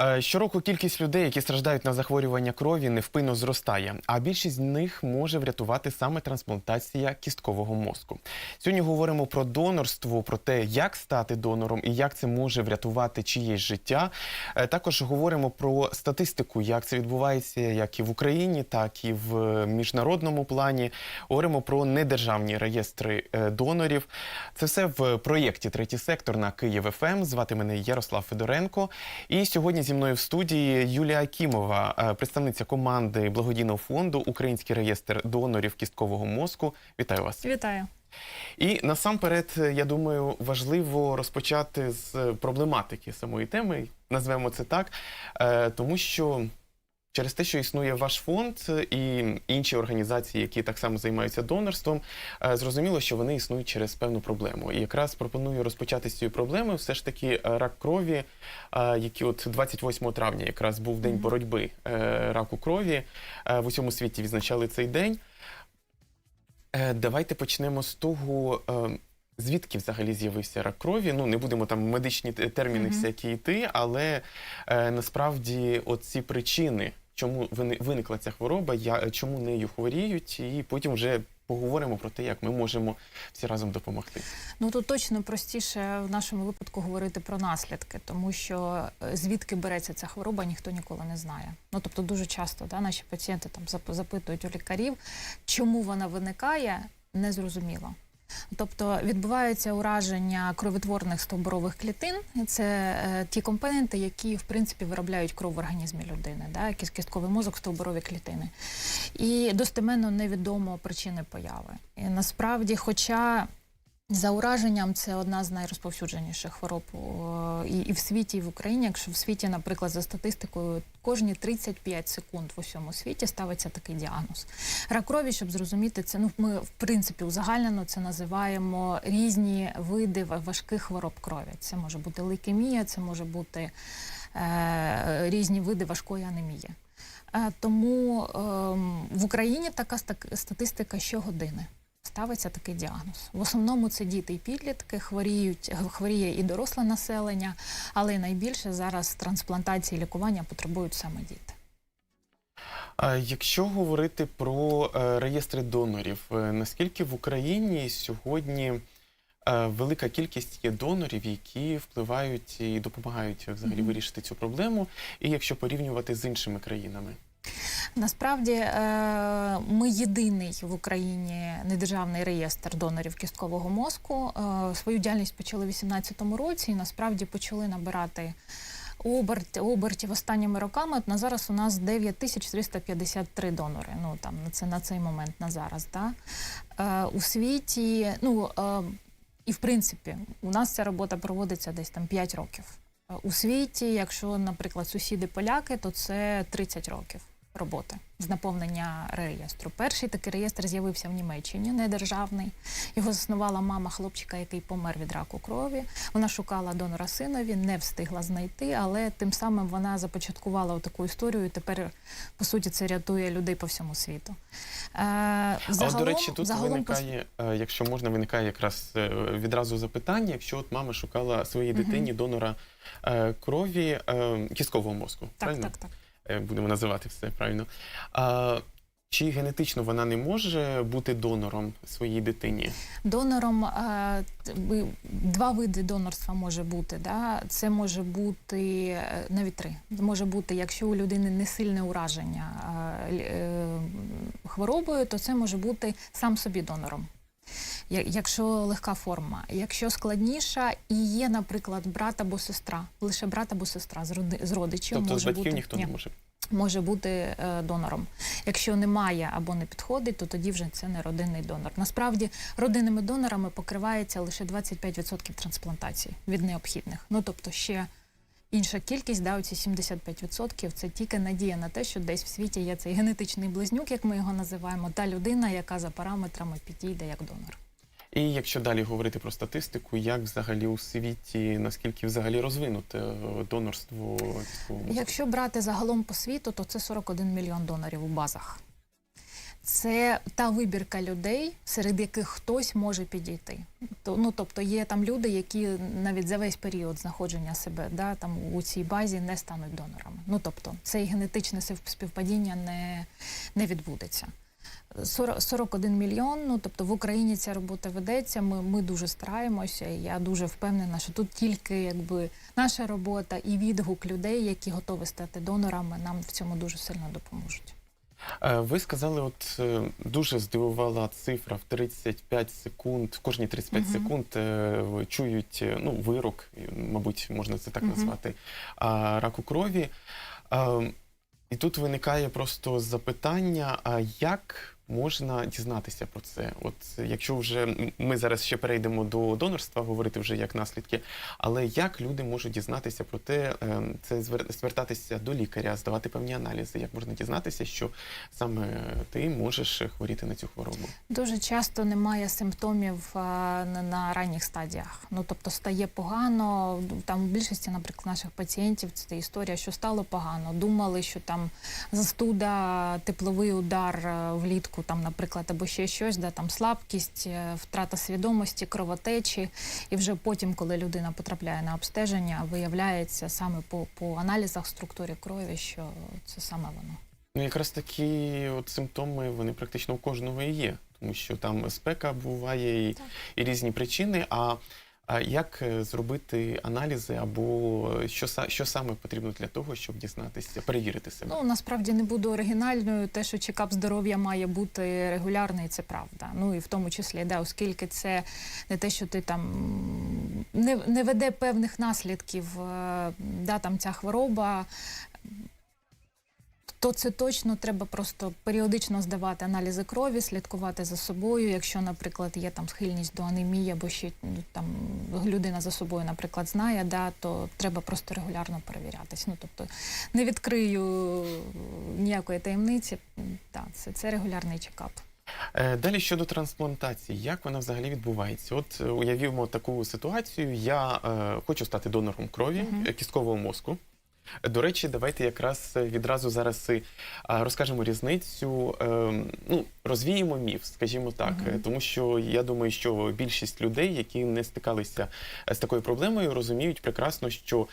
Е, Щороку кількість людей, які страждають на захворювання крові, невпинно зростає, а більшість з них може врятувати саме трансплантація кісткового мозку. Сьогодні говоримо про донорство, про те, як стати донором і як це може врятувати чиєсь життя. Е, Також говоримо про статистику, як це відбувається як і в Україні, так і в міжнародному плані. Говоримо про недержавні реєстри е, донорів. Це все в проєкті Третій сектор на Київ ФМ. Звати мене Ярослав Федоренко. І сьогодні зі мною в студії Юлія Акімова, е, представниця команди благодійного фонду Український реєстр донорів кісткового мозку. Вітаю вас. Вітаю. І насамперед, е, я думаю, важливо розпочати з проблематики самої теми, назвемо це так, е, тому що. Через те, що існує ваш фонд е, і інші організації, які так само займаються донорством, е, зрозуміло, що вони існують через певну проблему. І якраз пропоную розпочати з цієї проблеми. Все ж таки, е, рак крові, який от 28 травня якраз був день боротьби раку крові. В усьому світі відзначали цей день. Давайте почнемо з того. Е, Звідки взагалі з'явився рак крові? Ну не будемо там медичні те- терміни Мгм. всякі йти, але е, насправді оці причини, чому вини- виникла ця хвороба, я, чому нею хворіють, і потім вже поговоримо про те, як ми можемо всі разом допомогти. Ну тут точно простіше в нашому випадку говорити про наслідки, тому що е, звідки береться ця хвороба, ніхто ніколи не знає. Ну тобто, дуже часто да, наші пацієнти там зап- запитують у лікарів, чому вона виникає, незрозуміло. Тобто відбувається ураження кровотворних стовбурових клітин. Це е, ті компоненти, які в принципі виробляють кров в організмі людини, да, кістковий мозок, стовбурові клітини. І достеменно невідомо причини появи. І насправді, хоча за ураженням це одна з найрозповсюдженіших хвороб і, і в світі, і в Україні. Якщо в світі, наприклад, за статистикою, кожні 35 секунд в усьому світі ставиться такий діагноз. Рак крові, щоб зрозуміти це, ну ми в принципі узагальнено це називаємо різні види важких хвороб крові. Це може бути лейкемія, це може бути е, різні види важкої анемії. Е, Тому ем, в Україні така статистика щогодини. Ставиться такий діагноз. В основному це діти і підлітки, хворіють, хворіє і доросле населення, але найбільше зараз трансплантації і лікування потребують саме діти. Якщо говорити про е, реєстри донорів, е, наскільки в Україні сьогодні е, велика кількість є донорів, які впливають і допомагають взагалі вирішити цю проблему, і якщо порівнювати з іншими країнами? Насправді е, ми єдиний в Україні недержавний реєстр донорів кісткового мозку. Е, Свою діяльність почали у 2018 році і насправді почали набирати оберт, обертів останніми роками. От на зараз у нас 9353 донори. Ну там на це на цей момент на зараз. Да? Е, У світі, ну і в принципі, у нас ця робота проводиться десь там 5 років. У світі, якщо, наприклад, сусіди поляки, то це 30 років роботи з наповнення реєстру. Перший такий реєстр з'явився в Німеччині, недержавний. Його заснувала мама хлопчика, який помер від раку крові. Вона шукала донора синові, не встигла знайти, але тим самим вона започаткувала таку історію. і Тепер, по суті, це рятує людей по всьому світу. Е, А от, до речі, тут загалом виникає, е, якщо можна, виникає якраз е, відразу запитання, якщо от мама шукала своїй дитині донора крові кісткового мозку. Так, правильно? так, так. Е, Будемо називати все правильно. А, чи генетично вона не може бути донором своїй дитині? Донором е, два види донорства може бути. Да? Це може бути е, навіть три. Може бути, якщо у людини не сильне ураження е, хворобою, то це може бути сам собі донором. Якщо легка форма, якщо складніша і є, наприклад, брат або сестра, лише брат або сестра з роди- з родичів Тобто з може батьків бути ніхто Ні не може. може бути е, донором. Якщо немає або не підходить, то тоді вже це не родинний донор. Насправді родинними донорами покривається лише 25% трансплантацій від необхідних. Ну тобто ще Інша кількість, да, оці 75%, це тільки надія на те, що десь в світі є цей генетичний близнюк, як ми його називаємо, та людина, яка за параметрами підійде як донор. І якщо далі говорити про статистику, як взагалі у світі, наскільки взагалі розвинуте е, донорство? Якщо брати загалом по світу, то це 41 мільйон донорів у базах. Це та вибірка людей, серед яких хтось може підійти. То, ну, тобто є там люди, які навіть за весь період знаходження себе да, там, у цій базі не стануть донорами. Ну, тобто, це генетичне спів- співпадіння не, не відбудеться. 40 41 мільйон. Ну тобто в Україні ця робота ведеться. Ми, ми дуже стараємося. І я дуже впевнена, що тут тільки якби наша робота і відгук людей, які готові стати донорами, нам в цьому дуже сильно допоможуть. Е, Ви сказали, от е, дуже здивувала цифра в 35 секунд, кожні 35 Мгм. секунд е, чують ну, вирок, мабуть, можна це так Мгм. назвати, а, раку крові. Е, І тут виникає просто запитання: а як можна дізнатися про це? От е, якщо вже ми зараз ще перейдемо до донорства, говорити вже як наслідки, але як люди можуть дізнатися про те, е, це звер- звертатися до лікаря, здавати певні аналізи, як можна дізнатися, що саме ти можеш хворіти на цю хворобу? Дуже часто немає симптомів а, на, ранніх стадіях. Ну тобто стає погано. Там в більшості, наприклад, наших пацієнтів це історія, що стало погано. Думали, що там застуда, тепловий удар е, влітку, там, наприклад, або ще щось, да там слабкість, е, втрата свідомості, кровотечі. І вже потім, коли людина потрапляє на обстеження, виявляється саме по, по аналізах структури крові, що це саме воно. Ну, якраз такі от симптоми вони практично у кожного і є, тому що там спека буває і, і різні причини. А як е, зробити аналізи, або що, що саме потрібно для того, щоб дізнатися, перевірити себе? Ну насправді не буду оригінальною. Те, що чекап здоров'я має бути регулярний, це правда. Ну і в тому числі, да, оскільки це не те, що ти там не, не веде певних наслідків, е, да, там ця хвороба. То це точно треба просто періодично здавати аналізи крові, слідкувати за собою. Якщо, наприклад, є там схильність до анемії, або ще ну, там людина за собою, наприклад, знає, да, то треба просто регулярно перевірятись. Ну тобто не відкрию ніякої таємниці. Так, це, це регулярний чекап. Е, Далі щодо трансплантації, як вона взагалі відбувається? От е, уявімо таку ситуацію. Я е, хочу стати донором крові Мгм. е, кісткового мозку. До речі, давайте якраз е, відразу зараз і розкажемо різницю. е, Ну, розвіємо міф, скажімо так. Е, тому що я думаю, що більшість людей, які не стикалися е, з такою проблемою, розуміють прекрасно, що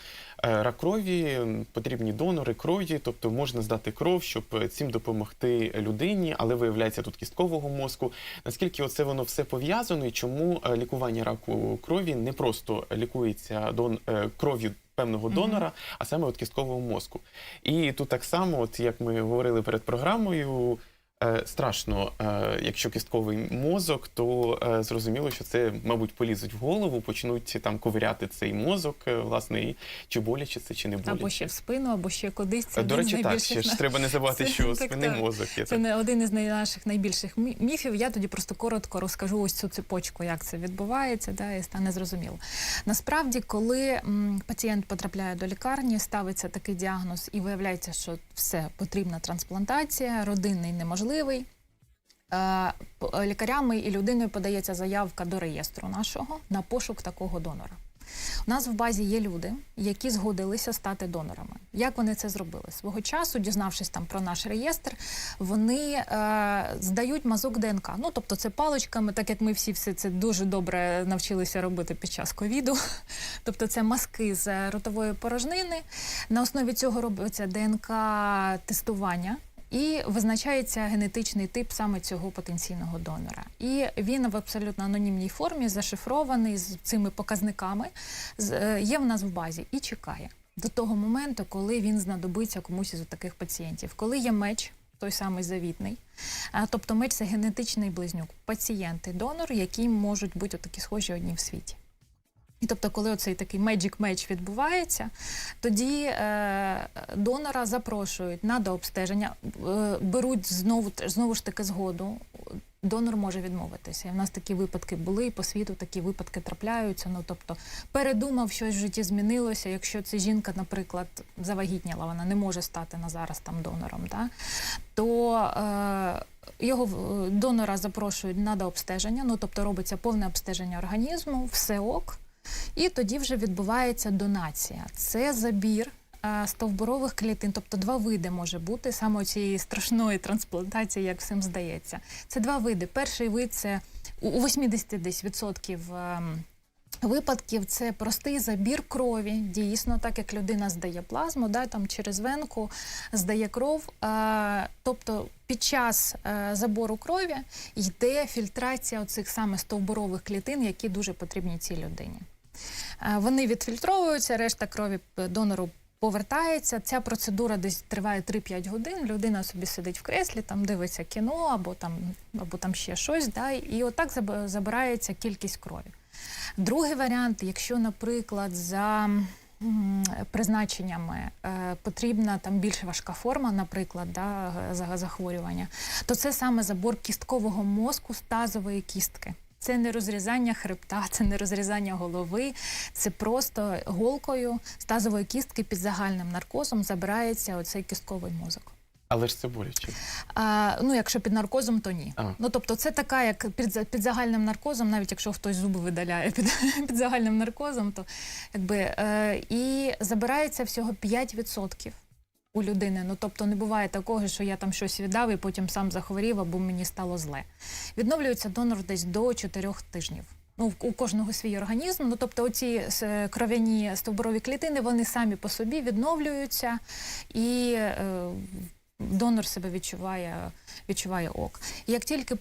рак крові потрібні донори крові, тобто можна здати кров, щоб цим допомогти людині, але виявляється тут кісткового мозку. Наскільки оце воно все пов'язано, і чому лікування раку крові не просто лікується дон кров'ю певного донора, а саме от кісткового мозку. І тут так само, от як ми говорили перед програмою. Е, Страшно, е, якщо кістковий мозок, то е, зрозуміло, що це, мабуть, полізуть в голову, почнуть там ковиряти цей мозок, власне, і чи боляче це, чи не боляче. Або ще в спину, або ще кудись. Це До речі, так, ще ж треба не забувати, Це- що так. мозок є. Це не один із наших найбільших міфів. Я тоді просто коротко розкажу ось цю цепочку, як це відбувається, да, і стане зрозуміло. Насправді, коли м, пацієнт потрапляє до лікарні, ставиться такий діагноз і виявляється, що все потрібна трансплантація, родинний неможливий. Е, Лікарями і людиною подається заявка до реєстру нашого на пошук такого донора. У нас в базі є люди, які згодилися стати донорами. Як вони це зробили? Свого часу, дізнавшись там про наш реєстр, вони е, здають мазок ДНК. Ну тобто це паличками, так як ми всі все це дуже добре навчилися робити під час ковіду. Тобто це мазки з ротової порожнини. На основі цього робиться ДНК-тестування. І визначається генетичний тип саме цього потенційного донора. І він в абсолютно анонімній формі зашифрований з цими показниками. е, Є в нас в базі і чекає до того моменту, коли він знадобиться комусь із таких пацієнтів. Коли є меч, той самий завітний, тобто меч це генетичний близнюк, пацієнт і донор, які можуть бути такі схожі одні в світі. І тобто, коли оцей такий match відбувається, тоді е, донора запрошують на дообстеження, е, беруть знову, знову ж таки згоду донор може відмовитися. І в нас такі випадки були, і по світу такі випадки трапляються. Ну тобто передумав, щось в житті змінилося. Якщо ця жінка, наприклад, завагітніла, вона не може стати на зараз там донором, да? то е, його в- донора запрошують на дообстеження, ну тобто робиться повне обстеження організму, все ок. І тоді вже відбувається донація. Це забір е, стовбурових клітин, тобто два види може бути саме цієї страшної трансплантації, як всім здається. Це два види. Перший вид це у у 80 десь відсотків. ем, Випадків це простий забір крові, дійсно, так як людина здає плазму, да, там через венку здає кров. А, тобто під час е, забору крові йде фільтрація оцих саме стовбурових клітин, які дуже потрібні цій людині. Е, Вони відфільтровуються, решта крові донору повертається. Ця процедура десь триває 3-5 годин. Людина собі сидить в креслі, там дивиться кіно або там, або там ще щось. Да, і отак забирається кількість крові. Другий варіант, якщо, наприклад, за призначеннями е, потрібна там більш важка форма, наприклад, да, захворювання, то це саме забор кісткового мозку з тазової кістки. Це не розрізання хребта, це не розрізання голови, це просто голкою з тазової кістки під загальним наркозом забирається оцей кістковий мозок. Але ж це боляче. А, ну, якщо під наркозом, то ні. А. Ну тобто, це така, як під, під загальним наркозом, навіть якщо хтось зуби видаляє під, під загальним наркозом, то якби е, і забирається всього 5% у людини. Ну тобто не буває такого, що я там щось віддав і потім сам захворів або мені стало зле. Відновлюється донор десь до 4 тижнів. Ну, у кожного свій організм. Ну, тобто, оці кров'яні стовбурові клітини, вони самі по собі відновлюються, і е, донор себе відчуває, відчуває ок. І як тільки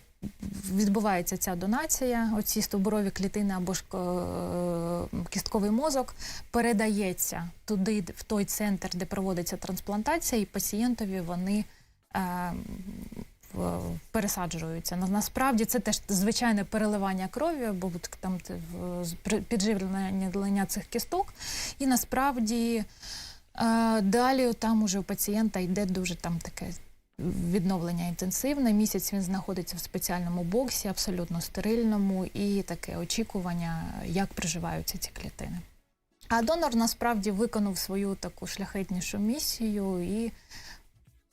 відбувається ця донація, оці стовбурові клітини або ж е, кістковий мозок передається туди, в той центр, де проводиться трансплантація, і пацієнтові вони. е, пересаджуються. Насправді це теж звичайне переливання крові, бо там підживлення цих кісток. І насправді е, далі там уже у пацієнта йде дуже там таке відновлення інтенсивне. Місяць він знаходиться в спеціальному боксі, абсолютно стерильному, і таке очікування, як приживаються ці клітини. А донор насправді виконав свою таку шляхетнішу місію і,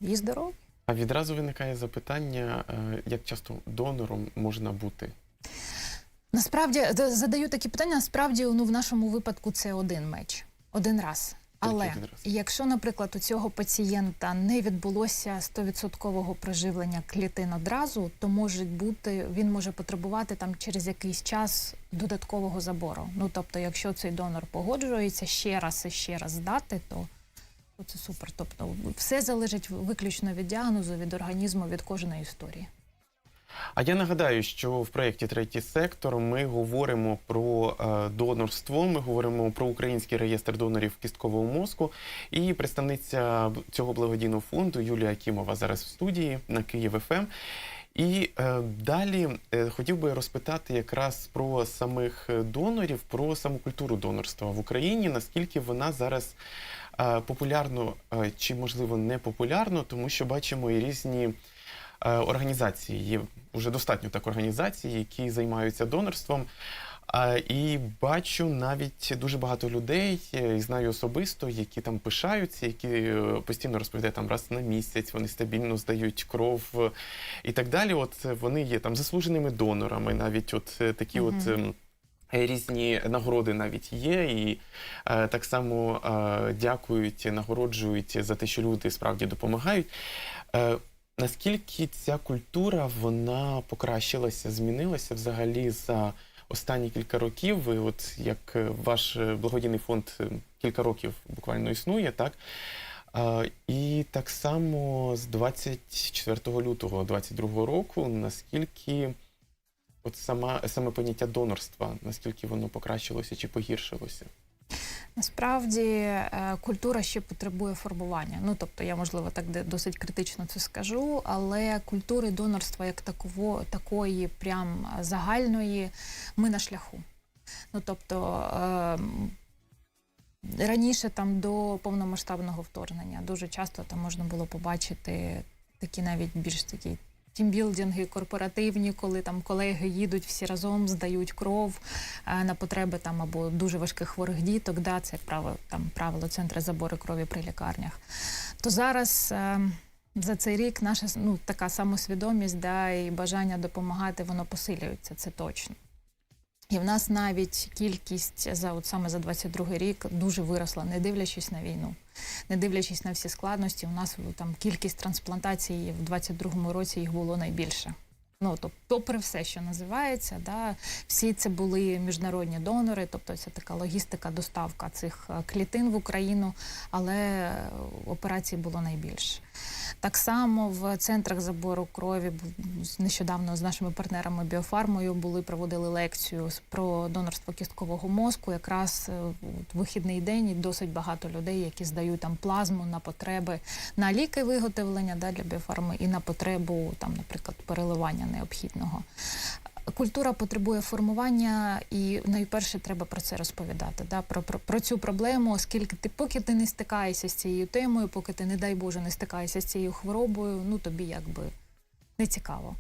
і здоровий. А відразу виникає запитання, е, як часто донором можна бути. Насправді задаю такі питання. Насправді, ну в нашому випадку це один меч, один раз. Але якщо, наприклад, у цього пацієнта не відбулося 100% приживлення клітин одразу, то може бути він може потребувати там через якийсь час додаткового забору. Ну тобто, якщо цей донор погоджується ще раз і ще раз здати, то це супер. Тобто, все залежить виключно від діагнозу, від організму, від кожної історії. А я нагадаю, що в проєкті Третій сектор ми говоримо про е, донорство. Ми говоримо про український реєстр донорів кісткового мозку. І представниця цього благодійного фонду Юлія Акімова зараз в студії на Київ ФМ. І е, далі е, хотів би розпитати якраз про самих донорів, про саму культуру донорства в Україні, наскільки вона зараз е, популярно е, чи можливо не популярно, тому що бачимо і різні е, організації. Є вже достатньо так організацій, які займаються донорством. І бачу навіть дуже багато людей, е, і знаю особисто, які там пишаються, які е, постійно розповідають там раз на місяць, вони стабільно здають кров е, і так далі. От е, вони є там заслуженими донорами, навіть от е, такі Мгм. от. ем, Різні нагороди навіть є, і е, так само е, дякують, нагороджують за те, що люди справді допомагають. Е, наскільки ця культура вона покращилася, змінилася взагалі за останні кілька років? Ви, от як е, ваш е, благодійний фонд е, кілька років буквально існує, так? І так само з 24 лютого 2022 року, наскільки от сама, саме поняття донорства, наскільки воно покращилося чи погіршилося? Насправді е, культура ще потребує формування. Ну тобто, я можливо так досить критично це скажу, але культури донорства як таково, такої прям загальної ми на шляху. Ну тобто ем, раніше там до повномасштабного вторгнення дуже часто там можна було побачити такі навіть більш такі тімбілдинги корпоративні, коли там колеги їдуть всі разом, здають кров е, на потреби там або дуже важких хворих діток. Да, це як правило там правило центри забору крові при лікарнях. То зараз. е, за цей рік наша ну, така самосвідомість да, і бажання допомагати, воно посилюється, це точно. І в нас навіть кількість за от саме за 22 рік дуже виросла, не дивлячись на війну, не дивлячись на всі складності. У нас там кількість трансплантацій в 22 році їх було найбільше. Ну тобто, попри все, що називається, да, всі це були міжнародні донори, тобто це така логістика, доставка цих е, клітин в Україну, але е, операцій було найбільше. Так само в центрах забору крові нещодавно з нашими партнерами біофармою були проводили лекцію про донорство кісткового мозку. Якраз е, от вихідний день і досить багато людей, які здають там плазму на потреби на ліки виготовлення да, для біофарми і на потребу там, наприклад, переливання необхідного. Культура потребує формування, і найперше треба про це розповідати. Да? Про, про, про цю проблему, оскільки ти, поки ти не стикаєшся з цією темою, поки ти, не дай Боже, не стикаєшся з цією хворобою, ну тобі якби не цікаво.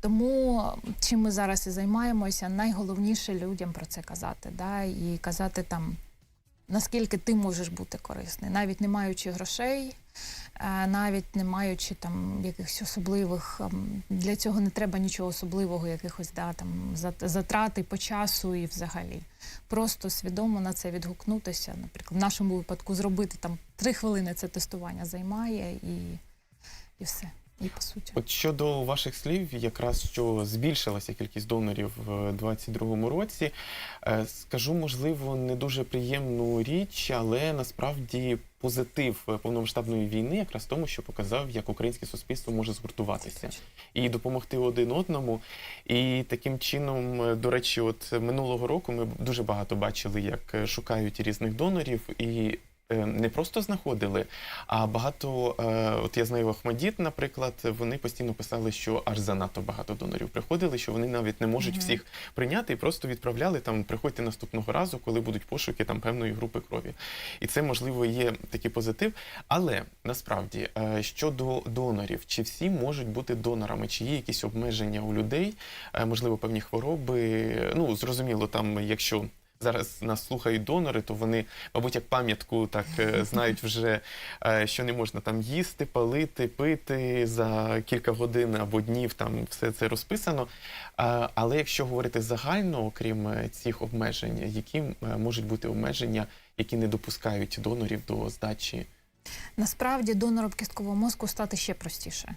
Тому чим ми зараз і займаємося, найголовніше людям про це казати, да? і казати там, наскільки ти можеш бути корисний, навіть не маючи грошей, е, навіть не маючи там якихось особливих ем, для цього не треба нічого особливого, якихось да, там затрати по часу і взагалі. Просто свідомо на це відгукнутися. Наприклад, в нашому випадку зробити там три хвилини це тестування займає і, і все. І по суті. От щодо ваших слів, якраз що збільшилася кількість донорів в 2022 році, е, скажу, можливо, не дуже приємну річ, але насправді позитив повномасштабної війни якраз тому, що показав, як українське суспільство може згуртуватися і допомогти один одному. І таким чином, е, до речі, от минулого року ми дуже багато бачили, як шукають різних донорів і. Е, Не просто знаходили, а багато, е, от я знаю Ахмадіт, наприклад, вони постійно писали, що аж занадто багато донорів приходили, що вони навіть не можуть Мгм. всіх прийняти і просто відправляли там, приходьте наступного разу, коли будуть пошуки там певної групи крові. І це можливо є такий позитив. Але насправді е, щодо донорів, чи всі можуть бути донорами, чи є якісь обмеження у людей, можливо, певні хвороби. Ну зрозуміло, там якщо. Зараз нас слухають донори, то вони, мабуть, як пам'ятку так е, знають вже, е, що не можна там їсти, палити, пити за кілька годин або днів. Там все це розписано. Але якщо говорити загально, окрім е, цих обмежень, які е, можуть бути обмеження, які не допускають донорів до здачі? Насправді донором кісткового мозку стати ще простіше,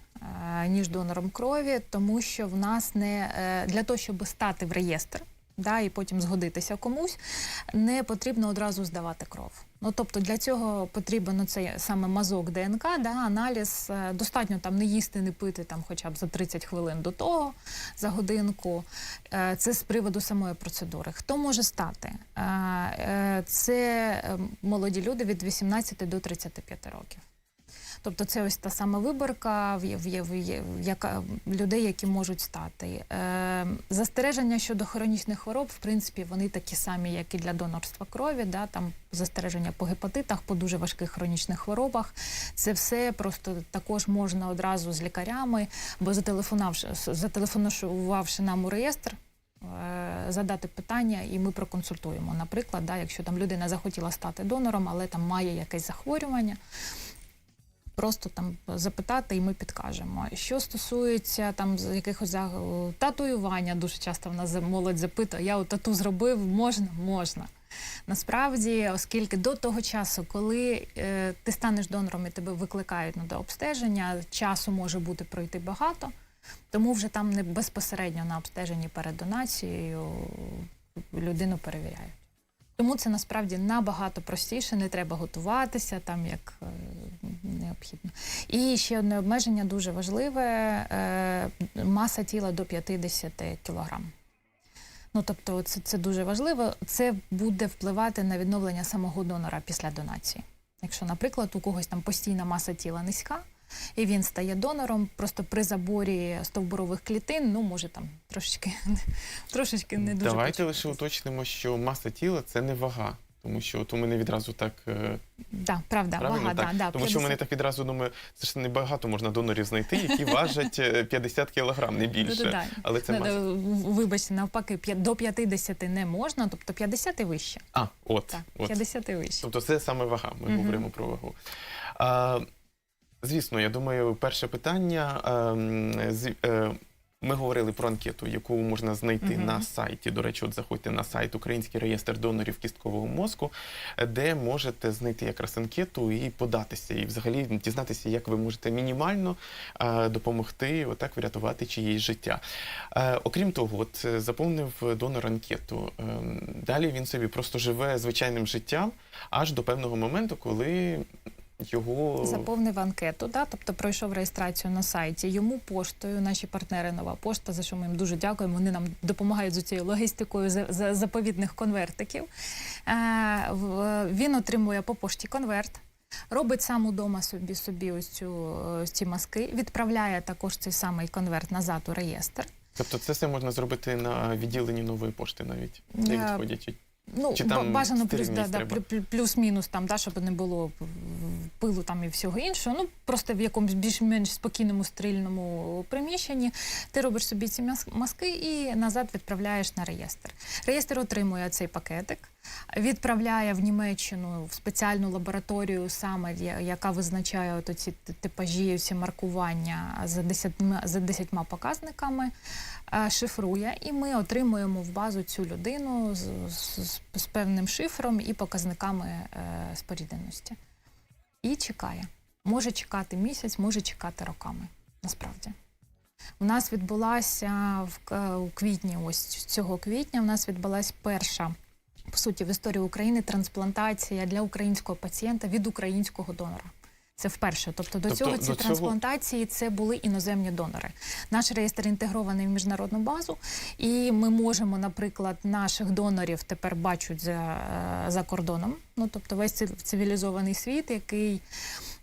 е, ніж донором крові, тому що в нас не е, для того, щоб стати в реєстр. Да, і потім згодитися комусь, не потрібно одразу здавати кров. Ну тобто для цього потрібен цей саме мазок ДНК, да, аналіз. Е, Достатньо там не їсти, не пити там хоча б за 30 хвилин до того, за годинку. Е, Це з приводу самої процедури. Хто може стати? Е, Це е, молоді люди від 18 до 35 років. Тобто це ось та сама виборка, в, в, в, яка людей, які можуть стати. Е, застереження щодо хронічних хвороб, в принципі, вони такі самі, як і для донорства крові. Да? Там застереження по гепатитах, по дуже важких хронічних хворобах. Це все просто також можна одразу з лікарями, або зателефонувавши, зателефонувавши нам у реєстр. е, Задати питання, і ми проконсультуємо. Наприклад, да, якщо там людина захотіла стати донором, але там має якесь захворювання, просто там запитати, і ми підкажемо. Що стосується там якихось татуювання, дуже часто в нас молодь запитує, я от тату зробив, можна? Можна. Насправді, оскільки до того часу, коли е, ти станеш донором і тебе викликають на дообстеження, часу може бути пройти багато, тому вже там не безпосередньо на обстеженні перед донацією людину перевіряють. Тому це насправді набагато простіше, не треба готуватися там як е, необхідно. І ще одне обмеження дуже важливе: е, маса тіла до 50 кілограм. Ну тобто, це, це дуже важливо. Це буде впливати на відновлення самого донора після донації. Якщо, наприклад, у когось там постійна маса тіла низька, і він стає донором, просто при заборі стовбурових клітин, ну може там трошечки, трошечки не дуже Давайте почуватися. лише уточнимо, що маса тіла це не вага. Тому що от у мене відразу так е, Да, правда, правильно вага, так. да, да, Тому що 50. мене так відразу думаю, це ж небагато можна донорів знайти, які важать е, 50 кілограм, не більше. Да-да-да. Але це Ну, маса. е, Вибачте, навпаки, до 50 не можна, тобто 50 і вище. А, от, Так, от. і вище. Тобто це саме вага. Ми Мгм. говоримо про вагу. А, звісно, я думаю, перше питання. ем, з- е, Ми говорили про анкету, яку можна знайти Мгм. на сайті. До речі, от заходьте на сайт Український реєстр донорів кісткового мозку, е, де можете знайти якраз анкету і податися, і взагалі дізнатися, як ви можете мінімально е, допомогти отак врятувати чиєсь життя. Е, окрім того, от е, заповнив донор анкету. Ем, далі він собі просто живе звичайним життям аж до певного моменту, коли його Заповнив анкету, да, тобто пройшов реєстрацію на сайті. Йому поштою, наші партнери Нова пошта, за що ми їм дуже дякуємо. Вони нам допомагають з цією логістикою за, за заповідних конвертиків. Е, він отримує по пошті конверт. Робить сам удома собі собі ось цю ось ці маски, відправляє також цей самий конверт назад у реєстр. Тобто це все можна зробити на відділенні нової пошти навіть, де відходять. Ну, Чи там бажано плюс, да, да, плюс-мінус, там, да, щоб не було пилу там і всього іншого. Ну, просто в якомусь більш-менш спокійному стерильному приміщенні ти робиш собі ці маски і назад відправляєш на реєстр. Реєстр отримує цей пакетик, відправляє в Німеччину в спеціальну лабораторію, саме яка визначає от ці типажі, ці маркування за 10, за 10 показниками е, шифрує, і ми отримуємо в базу цю людину з, з, з певним шифром і показниками е, спорідненості. І чекає. Може чекати місяць, може чекати роками. Насправді. У нас відбулася в у квітні, ось цього квітня, у нас відбулася перша, по суті, в історії України трансплантація для українського пацієнта від українського донора. Це вперше. Тобто до Тобто цього до ці цього- трансплантації це були іноземні донори. Наш реєстр інтегрований в міжнародну базу, і ми можемо, наприклад, наших донорів тепер бачать за, е, за кордоном. Ну тобто весь цивілізований світ, який.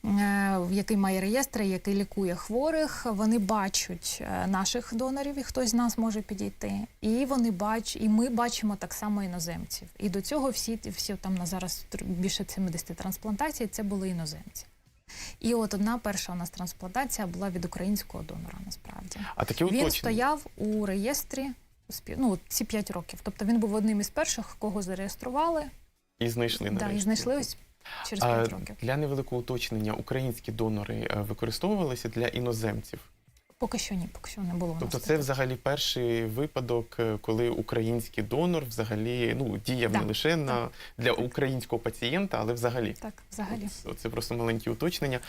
е, Який має реєстри, який лікує хворих, вони бачать е, наших донорів, і хтось з нас може підійти. І вони бач, і ми бачимо так само іноземців. І до цього всі, всі там на зараз більше 70 трансплантацій, це були іноземці. І от одна перша у нас трансплантація була від українського донора, насправді. А такі Він уточнення. стояв у реєстрі ну, ці 5 років. Тобто він був одним із перших, кого зареєстрували, І знайшли да, і знайшли ось через А, 5 років. Для невеликого уточнення українські донори е, використовувалися для іноземців. Поки що ні, поки що не було. Тобто це взагалі перший випадок, е, коли український донор взагалі ну діяв не Так, лише на для українського пацієнта, але взагалі. так, взагалі. Це просто маленькі уточнення.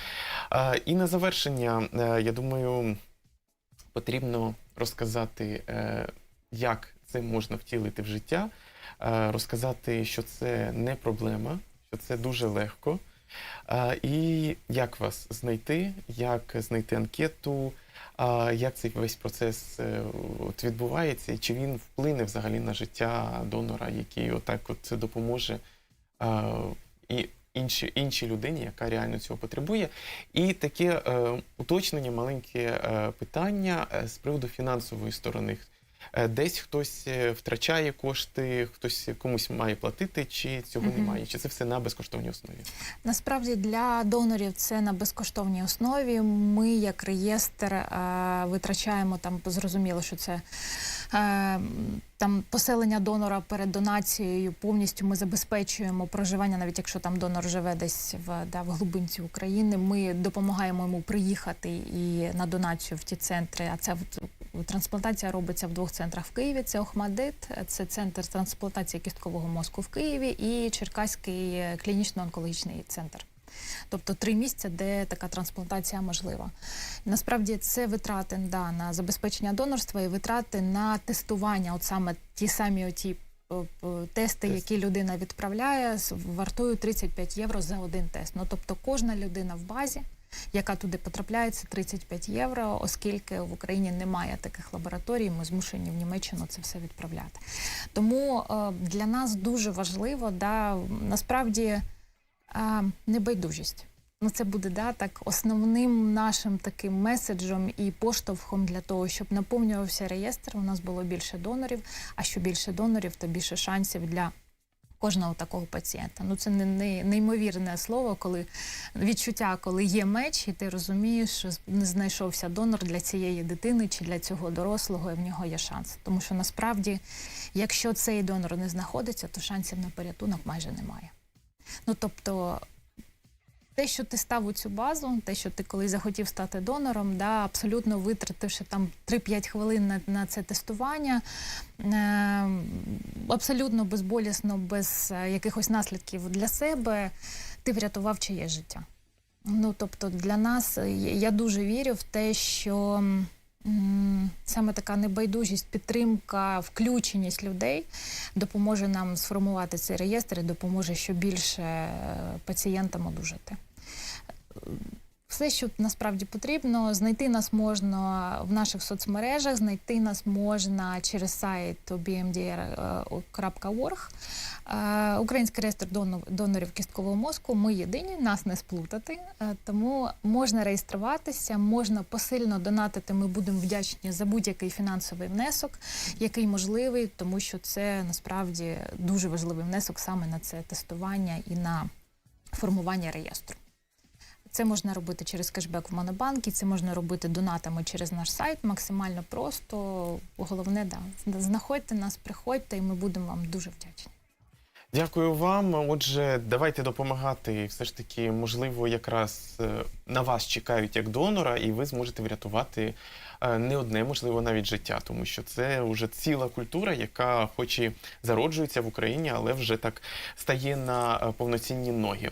А, і на завершення, е, я думаю, потрібно розказати, е, як це можна втілити в життя, розказати, що це не проблема, що це дуже легко. І як вас знайти, як знайти анкету, як цей весь процес е, от відбувається, чи він вплине взагалі на життя донора, який отак от допоможе і іншій, іншій людині, яка реально цього потребує. І таке е, уточнення, маленьке е, питання з приводу фінансової сторони. Е, Десь хтось е, втрачає кошти, хтось комусь має платити, чи цього угу. немає, чи це все на безкоштовній основі. Насправді для донорів це на безкоштовній основі. Ми, як реєстр, е, витрачаємо там, зрозуміло, що це там поселення донора перед донацією. Повністю ми забезпечуємо проживання, навіть якщо там донор живе десь в, да, в глибинці України. Ми допомагаємо йому приїхати і на донацію в ті центри. А це трансплантація робиться в двох центрах в Києві. Це Охмадит, це центр трансплантації кісткового мозку в Києві і Черкаський е, клінічно-онкологічний центр. Тобто три місця, де така трансплантація можлива. Насправді це витрати да, на забезпечення донорства і витрати на тестування, от саме ті самі оті е, е, тести, Тест. які людина відправляє, вартують 35 євро за один тест. Ну тобто кожна людина в базі, яка туди потрапляє, це 35 євро, оскільки в Україні немає таких лабораторій, ми змушені в Німеччину це все відправляти. Тому е, для нас дуже важливо, да, насправді а, небайдужість. Ну, це буде да, так, основним нашим таким меседжем і поштовхом для того, щоб наповнювався реєстр. У нас було більше донорів. А що більше донорів, то більше шансів для Кожного такого пацієнта. Ну це не, не неймовірне слово, коли відчуття, коли є меч, і ти розумієш, не знайшовся донор для цієї дитини чи для цього дорослого, і в нього є шанс. Тому що насправді, якщо цей донор не знаходиться, то шансів на порятунок майже немає. Ну тобто, те, що ти став у цю базу, те, що ти колись захотів стати донором, да, абсолютно витративши там 3-5 хвилин на, на це тестування, е, абсолютно безболісно, без е, якихось наслідків для себе, ти врятував чиє життя. Ну, тобто, для нас я дуже вірю в те, що саме така небайдужість, підтримка, включеність людей допоможе нам сформувати цей реєстр і допоможе ще більше е, пацієнтам одужати. Все, що насправді потрібно, знайти нас можна в наших соцмережах, знайти нас можна через сайт bmdr.org. Е, Український реєстр донорів кісткового мозку. Ми єдині, нас не сплутати. Е, Тому можна реєструватися, можна посильно донатити. Ми будемо вдячні за будь-який фінансовий внесок, який можливий, тому що це насправді дуже важливий внесок саме на це тестування і на формування реєстру. Це можна робити через кешбек в Монобанкі, це можна робити донатами через наш сайт. Максимально просто. Головне, да, знаходьте нас, приходьте, і ми будемо вам дуже вдячні. Дякую вам. Отже, давайте допомагати. Все ж таки, можливо, якраз е, на вас чекають як донора, і ви зможете врятувати не одне, можливо, навіть життя, тому що це вже ціла культура, яка, хоч і зароджується в Україні, але вже так стає на е, повноцінні ноги.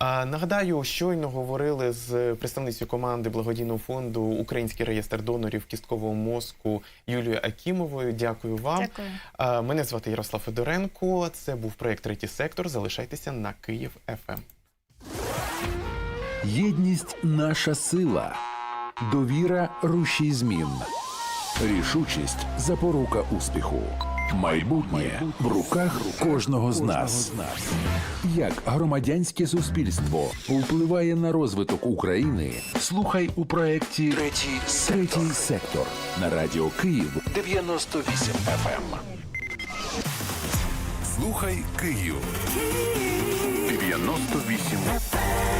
Нагадаю, щойно говорили з представницею команди благодійного фонду Український реєстр донорів кісткового мозку Юлією Акімовою. Дякую вам. Дякую. Мене звати Ярослав Федоренко. Це був проєкт Третій сектор. Залишайтеся на Київ Ем». ФМ. Єдність наша сила. Довіра рушій змін. Рішучість запорука успіху. Майбутнє в руках кожного з нас. Як громадянське суспільство впливає на розвиток України? Слухай у проєкті Третій Третій сектор на радіо Київ 98 FM. Слухай Київ 98 FM.